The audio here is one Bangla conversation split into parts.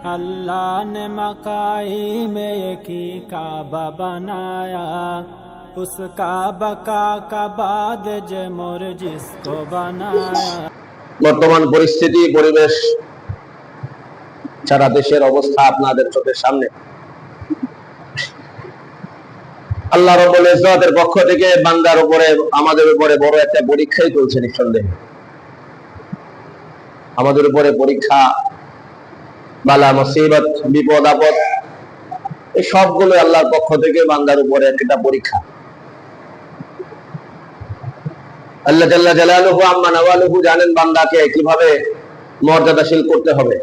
अल्लाह ने मकाई में एक ही काबा बनाया उस काबा का का बाद जे मोर जिसको बनाया বর্তমান পরিস্থিতি পরিবেশ সারা দেশের অবস্থা আপনাদের চোখের সামনে আল্লাহ রব্বুল ইজ্জতের পক্ষ থেকে বান্দার উপরে আমাদের উপরে বড় একটা পরীক্ষাই চলছে নিঃসন্দেহে আমাদের উপরে পরীক্ষা বালা মুসিবত, বিপদ, আপদ, এই সবগুলো আল্লাহর পক্ষ থেকে বান্দার উপরে একটা পরীক্ষা। আল্লাহ জাল্লা জালালুহু আম্মা নাওয়ালুহু জানেন বান্দাকে কীভাবে মর্যাদাশীল করতে হবে।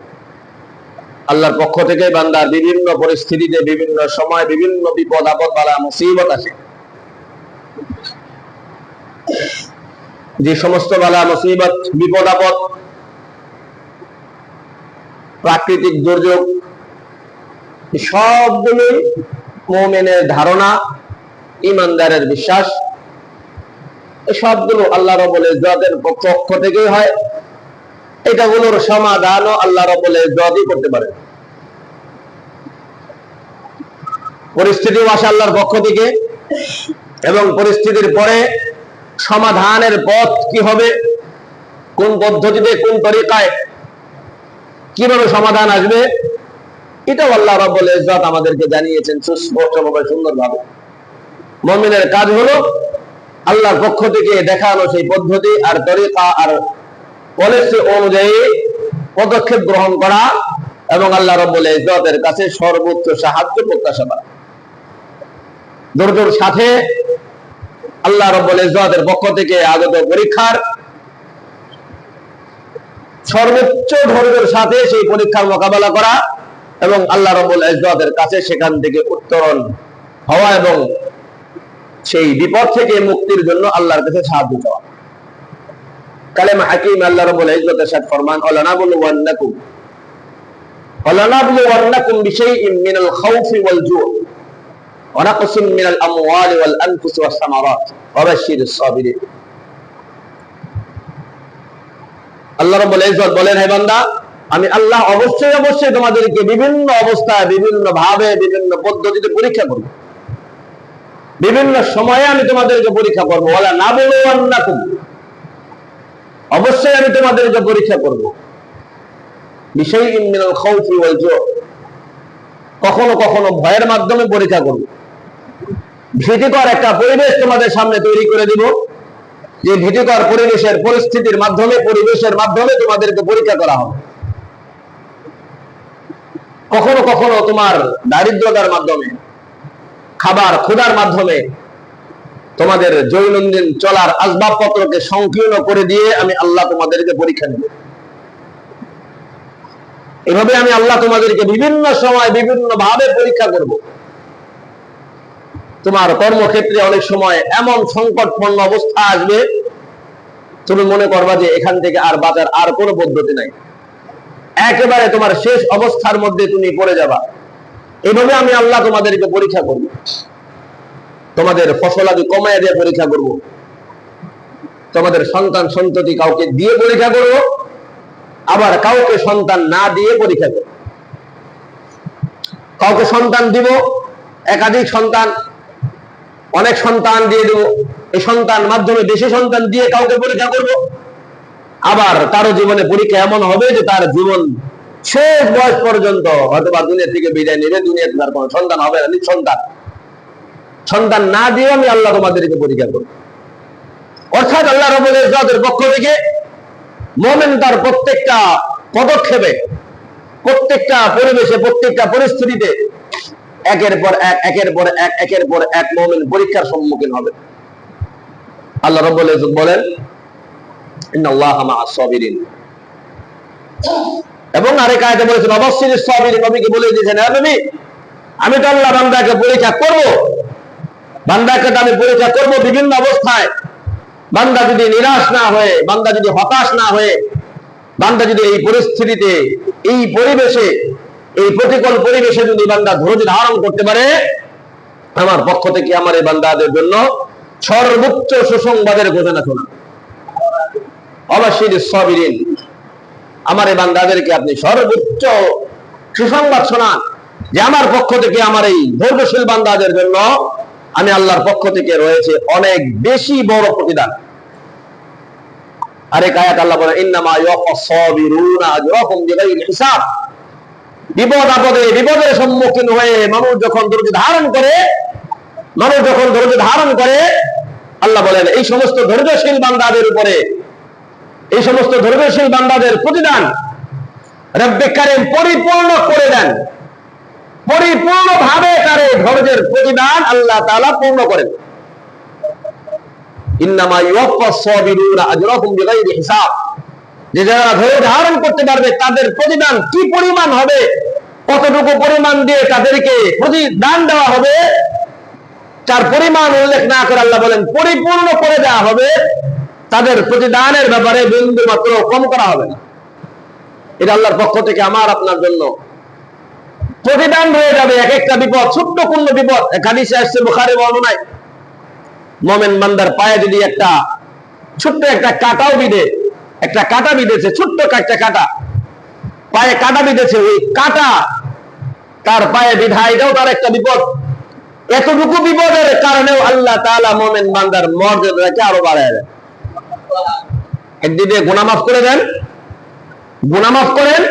আল্লাহর পক্ষ থেকে বান্দার বিভিন্ন পরিস্থিতিতে, বিভিন্ন সময় বিভিন্ন বিপদ, আপদ, বালা, মুসিবত আসে। যে সমস্ত বালা, মুসিবত, বিপদ, আপদ প্রাকৃতিক দুর্যোগ, এই সবগুলোই মোমেনের ধারণা, ইমানদারের বিশ্বাস সবগুলো আল্লাহ রবুল ইজ্জতের পক্ষ থেকেই হয়। এটাগুলোর সমাধানও আল্লাহ রবুল ইজ্জতই করতে পারে। পরিস্থিতি আসে আল্লাহর পক্ষ থেকে এবং পরিস্থিতির পরে সমাধানের পথ কি হবে? কোন পদ্ধতিতে কোন তরিকায় কীভাবে সমাধান আসবে? এটাও আল্লাহ রব্বুল ইজ্জত আমাদেরকে জানিয়েছেন সুস্পষ্টভাবে, সুন্দরভাবে। মমিনের কাজ হলো আল্লাহর পক্ষ থেকে দেখানো সেই পদ্ধতি আর তরিকা আর পলিসি অনুযায়ী পদক্ষেপ গ্রহণ করা এবং আল্লাহ রব্বুল ইজ্জতের কাছে সর্বোচ্চ সাহায্য প্রত্যাশা করা। ধৈর্যের সাথে আল্লাহ রব্বুল ইজ্জতের পক্ষ থেকে আগত পরীক্ষার সর্বোচ্চ ধৈর্যের সাথে সেই পরীক্ষার মোকাবেলা করা এবং আল্লাহ রব্বুল ইজ্জতের কাছে সেখান থেকে উত্তরণ হওয়া এবং সেই বিপদ থেকে মুক্তির জন্য আল্লাহর কাছে সাহায্য চাওয়া। কালেমা হাকিম আল্লাহ রাব্বুল ইজ্জতের সাথে ফরমান ওয়াস সামারাত ওয়া বাশশিরিস সাবিরিন আল্লাহ রাব্বুল ইজ্জত বলেন, হে বান্দা, আমি আল্লাহ অবশ্যই অবশ্যই তোমাদেরকে বিভিন্ন অবস্থায়, বিভিন্ন ভাবে, বিভিন্ন পদ্ধতিতে পরীক্ষা করব। বিভিন্ন সময়ে আমি তোমাদেরকে পরীক্ষা করব। ওয়ালা নাবলুওয়ান্নাকুম, অবশ্যই আমি তোমাদেরকে পরীক্ষা করব। বিষয় মিনাল খাউফি ওয়াল কখনো কখনো ভয়ের মাধ্যমে পরীক্ষা করব। ভীতিকর একটা পরিবেশ তোমাদের সামনে তৈরি করে দিব। যে ভীতিকর পরিবেশের পরিস্থিতির মাধ্যমে, পরিবেশের মাধ্যমে তোমাদেরকে পরীক্ষা করা হবে। কখনো কখনো তোমার দারিদ্রতার মাধ্যমে, খাবার ক্ষুধার মাধ্যমে তোমাদের দৈনন্দিন চলার আসবাবপত্রকে সংকীর্ণ করে দিয়ে আমি আল্লাহ তোমাদেরকে পরীক্ষা নেব এভাবে আমি আল্লাহ তোমাদেরকে বিভিন্ন সময় বিভিন্ন ভাবে পরীক্ষা করব। তোমার কর্মক্ষেত্রে অনেক সময় এমন সংকটপূর্ণ অবস্থা আসবে, তুমি মনে করবা যে এখান থেকে আর বাঁচার আর কোনো পদ্ধতি নাই। একেবারে তোমার শেষ অবস্থার মধ্যে তুমি পড়ে যাবা। এভাবে আমি আল্লাহ তোমাদেরকে পরীক্ষা করব। তোমাদের ফসলাদি কমায় দিয়ে পরীক্ষা করব। তোমাদের সন্তান সন্ততি কাউকে দিয়ে পরীক্ষা করব, আবার কাউকে সন্তান না দিয়ে পরীক্ষা করব। কাউকে সন্তান দিব, একাধিক সন্তান অনেক সন্তান দিয়ে দেব। এই সন্তান মাধ্যমে বেশি সন্তান দিয়ে কাউকে পরীক্ষা করব। আবার কারও জীবনে পরীক্ষা এমন হবে যে তার জীবন শেষ বয়স পর্যন্ত হয়তো বা দুনিয়া থেকে বিদায় নেবে, দুনিয়াতে তার কোনো সন্তান হবে না সন্তান সন্তান না দিয়ে আমি আল্লাহ তোমাদেরকে পরীক্ষা করব। অর্থাৎ আল্লাহ ইজ্জতের পক্ষ থেকে মোমেন তার প্রত্যেকটা পদক্ষেপে, প্রত্যেকটা পরিবেশে, প্রত্যেকটা পরিস্থিতিতে একের পর এক, একের পর এক, একের পর এক মোমেন পরীক্ষার সম্মুখীন হবে। আল্লাহ রব্বুল ইজ্জত বলেন, ইন্নাল্লাহা মা'আস সাবিরিন। এবং আরেক আয়াতে বলেছেন, অবশ্যই সাবিরিন। নবীকে বলে দিয়েছেন হ্যাঁ নবী, আমি তো আল্লাহ বান্দাকে পরীক্ষা করব। বান্দাকে আমি পরীক্ষা করব বিভিন্ন অবস্থায়। বান্দা যদি নিরাশ না হয়ে, বান্দা যদি হতাশ না হয়ে, বান্দা যদি এই পরিস্থিতিতে, এই পরিবেশে এই প্রতিকূল পরিবেশে যদি বান্দা ধৈর্য ধারণ করতে পারে, আমার পক্ষ থেকে আমার এই বান্দাদের জন্য সর্বোচ্চ সুসংবাদের ঘোষণা শোনা। অবশ্যই সবিরিন, আমার এই বান্দাদেরকে আপনি সর্বোচ্চ সুসংবাদ শোনান যে আমার পক্ষ থেকে আমার এই ধৈর্যশীল বান্দাদের জন্য আমি আল্লাহর পক্ষ থেকে রয়েছে অনেক বেশি বড় প্রতিদান। আরেক আয়াত আল্লাহ বলেন, ইন্নামা ইয়াফাস সাবিরুনা আজরাহুম বিগাইরি হিসাব। বিপদ আপদে বিপদের সম্মুখীন হয়ে মানুষ যখন ধৈর্য ধারণ করে, মানুষ যখন ধৈর্য ধারণ করে, আল্লাহ বলেন, এই সমস্ত ধৈর্যশীল বান্দাদের উপরে, এই সমস্ত ধৈর্যশীল বান্দাদের প্রতিদান রব্বে পরিপূর্ণ করে দেন। পরিপূর্ণ ভাবে তার এই ধৈর্যের প্রতিদান আল্লাহ তাআলা পূর্ণ করেন। ইন্নামা ইউওয়াফাস সাবিরুনা আজরাহুম বিগাইরি হিসাব। যে যারা ধৈর্য ধারণ করতে পারবে, তাদের প্রতিদান কি পরিমাণ হবে? কতটুকু পরিমাণ দিয়ে তাদেরকে প্রতিদান দেওয়া হবে? তার পরিমাণ উল্লেখ না করে আল্লাহ বলেন, পরিপূর্ণ করে দেওয়া হবে। তাদের প্রতিদানের ব্যাপারে বিন্দু মাত্র কম করা হবে না। এটা আল্লাহর পক্ষ থেকে আমার, আপনার জন্য। প্রতিদান রয়ে যাবে এক একটা বিপদ, ছোট্ট কোন বিপদ। কাদিসে আসছে বুখারি বর্ণনায়, মোমেন বান্দার পায়ে যদি একটা ছোট্ট একটা কাটাও বিধে একটা কাটা বিঁধেছে, ছোট্ট একটা কাটা। পায়ে কাটা বিঁধেছে, ওই কাটা তার পায়ে বিধা, এটাও তার একটা বিপদ। এতটুকু বিপদের কারণেও আল্লাহ তাআলা মোমেন বান্দার মর্যাদাকে আরও বাড়ায় দেন একদিকে গুনাহ মাফ করে দেন, গুনাহ মাফ করেন,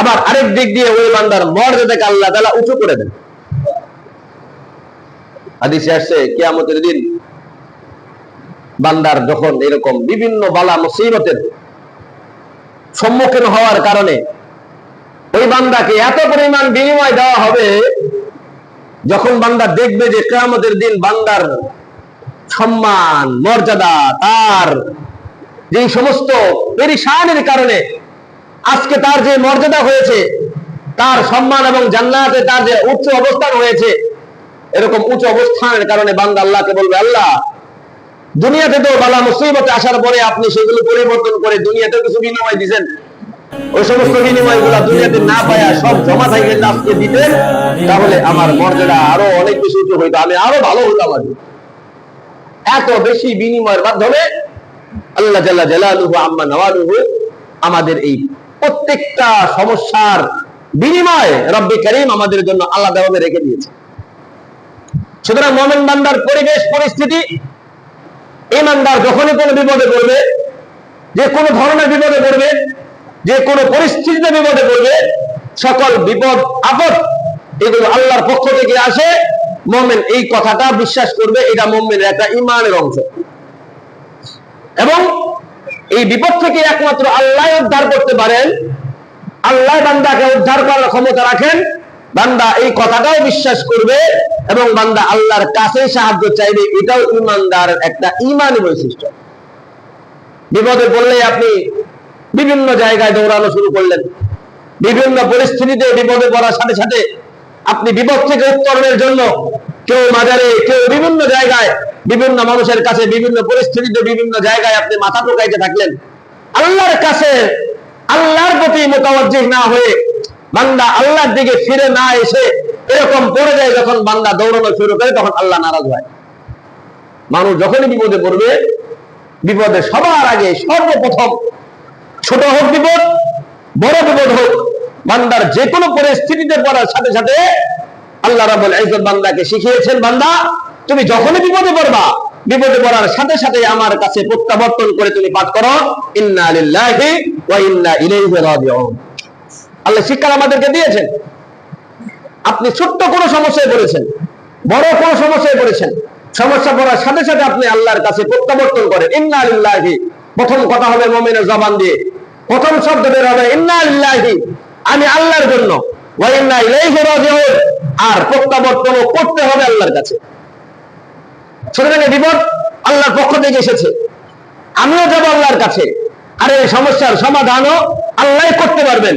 আবার আরেক দিক দিয়ে ওই বান্দার মর্যাদাকে আল্লাহ তাআলা উঁচু করে দেন। হাদিসে আসছে, কিয়ামতের দিন বান্দার যখন এরকম বিভিন্ন বালা মুসিবতের সম্মুখীন হওয়ার কারণে ওই বান্দাকে এত পরিমাণ বিনিময় দেওয়া হবে, যখন বান্দা দেখবে যে কেয়ামতের দিন বান্দার সম্মান, মর্যাদা, তার যে সমস্ত পেরিসানের কারণে আজকে তার যে মর্যাদা হয়েছে, তার সম্মান এবং জান্নাতে তার যে উচ্চ অবস্থান হয়েছে, এরকম উচ্চ অবস্থানের কারণে বান্দা আল্লাহকে বলবে, আল্লাহ দুনিয়াতে তো বালা মুসিবতে আসার পরে আপনি সেগুলো পরিবর্তন করে দুনিয়াতে কিছু বিনিময় দিচ্ছেন ওই সমস্ত বিনিময়গুলা দুনিয়াতে না পায়া সব জমা থাকে আজকে দিতেন, তাহলে আমার মর্যাদা আরও অনেক বেশি উঁচু হইতো, আমি আরও ভালো হইতাম আর এত বেশি বিনিময়ের মাধ্যমে আল্লাহ জাল্লা জালালুহু আম্মা নওয়ালুহু আমাদের এই প্রত্যেকটা সমস্যার বিনিময় রব্বি করিম আমাদের জন্য আলাদাভাবে রেখে দিয়েছে। সুতরাং মোমেন বান্দার পরিবেশ, পরিস্থিতি ইমানদার যখনই কোনো বিপদে পড়বে, যে কোনো ধরনের বিপদে পড়বে, যে কোনো পরিস্থিতিতে বিপদে পড়বে, সকল বিপদ, আপদ এগুলো আল্লাহর পক্ষ থেকে আসে। মোমেন এই কথাটা বিশ্বাস করবে, এটা মোমেনের একটা ইমানের অংশ। এবং এই বিপদ থেকে একমাত্র আল্লাহ উদ্ধার করতে পারেন। আল্লাহ বান্দাকে উদ্ধার করার ক্ষমতা রাখেন। বান্দা এই কথাটাও বিশ্বাস করবে এবং বান্দা আল্লাহর কাছে সাহায্য চাইবে, এটাও ইমানদার একটা ইমানি বৈশিষ্ট্য। বিপদে পড়লে আপনি বিভিন্ন জায়গায় দৌড়ানো শুরু করলেন। বিভিন্ন পরিস্থিতিতে বিপদে পড়ার সাথে সাথে আপনি বিপদ থেকে উত্তরণের জন্য কেউ মাজারে, কেউ বিভিন্ন জায়গায়, বিভিন্ন মানুষের কাছে, বিভিন্ন পরিস্থিতিতে, বিভিন্ন জায়গায় আপনি মাথা টোকাইতে থাকলেন। আল্লাহর কাছে, আল্লাহর প্রতি মোতাবজ্জিহ না হয়ে বান্দা আল্লাহর দিকে ফিরে না এসে এরকম পড়ে যায় যখন বান্দা দৌড়ানো শুরু করে, তখন আল্লাহ নারাজ হয়। মানুষ যখনই বিপদে পড়বে, বিপদে সবার আগে সর্বপ্রথম ছোট হোক বিপদ, বড় বিপদ হোক, বান্দার যে কোনো পরিস্থিতিতে পড়ার সাথে সাথে আল্লাহ রাবুল ইজ্জত বান্দাকে শিখিয়েছেন, বান্দা, তুমি যখনই বিপদে পড়বা, বিপদে পড়ার সাথে সাথে আমার কাছে প্রত্যাবর্তন করে তুমি পাঠ করো, ইন্না লিল্লাহি ওয়া ইন্না ইলাইহি রাজিউন। আল্লাহ শিক্ষা আমাদেরকে দিয়েছেন। আপনি ছোট্ট কোনো সমস্যায় পড়েছেন, বড় কোনো সমস্যায় পড়েছেন, সমস্যা পড়ার সাথে সাথে আপনি আল্লাহর কাছে প্রত্যাবর্তন করেন। ইন্না লিল্লাহি, প্রথম কথা হবে মুমিনের জবান দিয়ে। প্রথম শব্দ বের হবে, ইন্না লিল্লাহি, আমি আল্লাহর জন্য। আর প্রত্যাবর্তন করতে হবে আল্লাহর কাছে। এই বিপদ আল্লাহর পক্ষ থেকে এসেছে। আমিও যাব আল্লাহর কাছে। আর এই সমস্যার সমাধানও আল্লাহ করতে পারবেন।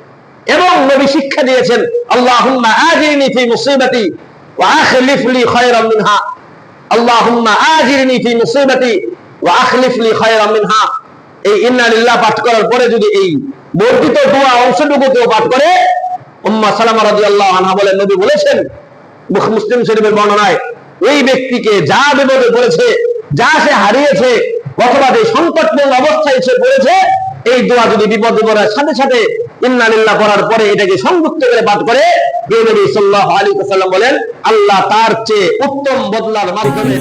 এবং নবী শিক্ষা দিয়েছেন, আল্লাহুম্মা আজিরনি ফি মুসিবাতি ওয়া আখলিফ লি খায়রাম মিনহা। আল্লাহুম্মা আজিরনি ফি মুসিবাতি ওয়া আখলিফ লি খায়রাম মিনহা। এই ইন্না লিল্লাহ পাঠ করার পরে যদি এই বর্ধিত দোয়া অংশটুকু কেউ পাঠ করে, উম্মা সালামা রাদিয়াল্লাহু আনহা বলেন, নবী বলেছেন মুসলিম শরীফের বর্ণনায়, ওই ব্যক্তিকে যা বিপদে পড়েছে, যা সে হারিয়েছে, অথবা যে সংকটপূর্ণ অবস্থায় সে পড়েছে, এই দোয়া যদি বিপদে পড়ার সাথে সাথে ইন্নালিল্লাহ করার পরে এটাকে সংযুক্ত করে পাঠ করে ওয়াসাল্লাম বলেন, আল্লাহ তার চেয়ে উত্তম বদলার মাধ্যমে